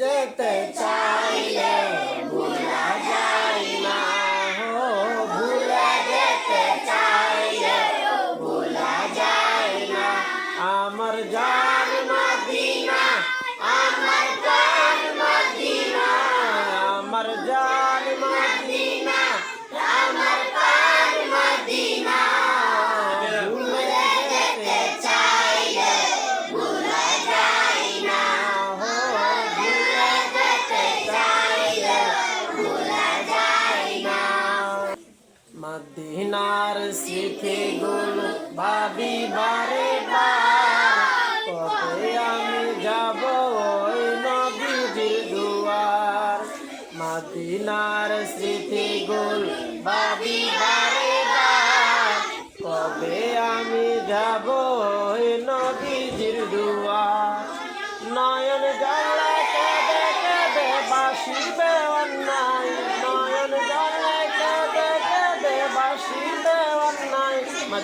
যেতে চাইলে মদিনার স্মৃতিগুলো ভাবি, বারে কবে আমি যাব ওই নবীজির দুয়ার। মদিনার স্মৃতিগুলো ভাবি, বারে কবে আমি যাব ওই নবীজির দুয়ার।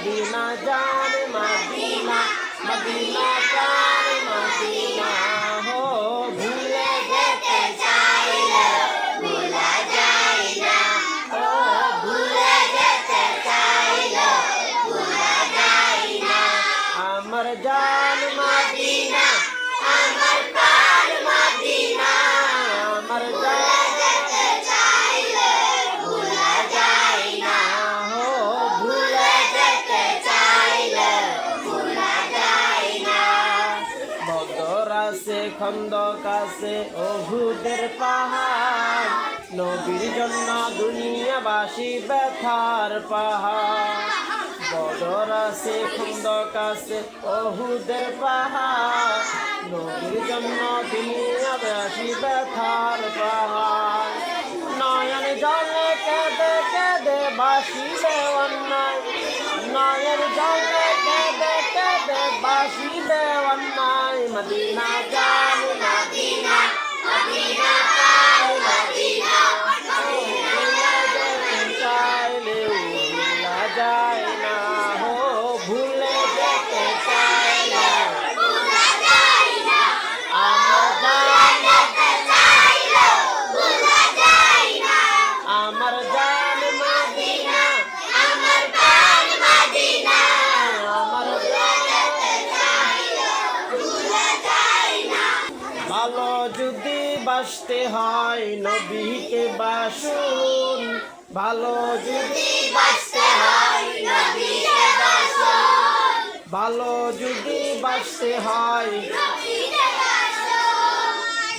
অন্যায় মদিনা বদর আছে খন্দক আছে অহুদের পাহাড়। নবীর জন্য দুনিয়াবাসী ব্যথার পাহাড়। বদর আছে খন্দক আছে অহুদের পাহাড়। নবীর জন্য দুনিয়াবাসী ব্যথার পাহাড়। নয়ন জলে কেঁদে কেঁদে বাসিবে অন্যায়। নয়ন জলে কেঁদে কেঁদে বাসিবে অন্যায়। মদিনা জান মদিনা মদিনা যায় না হো ভুলে যেতে চাইলে আমার জান আমার জান মদিনা আমার প্রাণ মদিনা আমার ভালো ভালোবাসতে হয় নবীকে বাসুন। ভালো যদি বাসতে হয় নবীকে বাসুন। ভালো যদি বাসতে হয়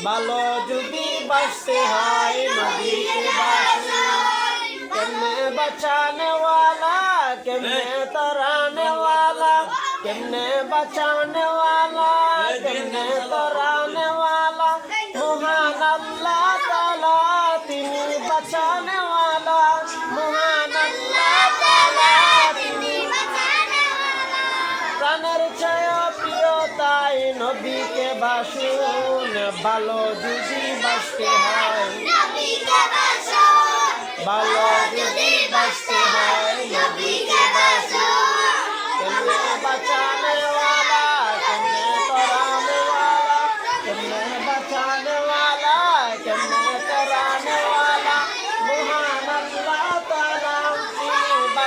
ভালো যদি বাসতে হয় নবীকে বাসুন। কেমনে বাঁচানেওয়ালা কেমনে তরানেওয়ালা কেমনে বাঁচানেওয়ালা কেমনে তরা বাঁচানেওয়ালা মহান আল্লাহ তাআলা তিনি বাঁচানেওয়ালা প্রাণের চায় প্রিয় তাই নবীকে বাসুন, ভালো যদি বাসতে হয়। নবীকে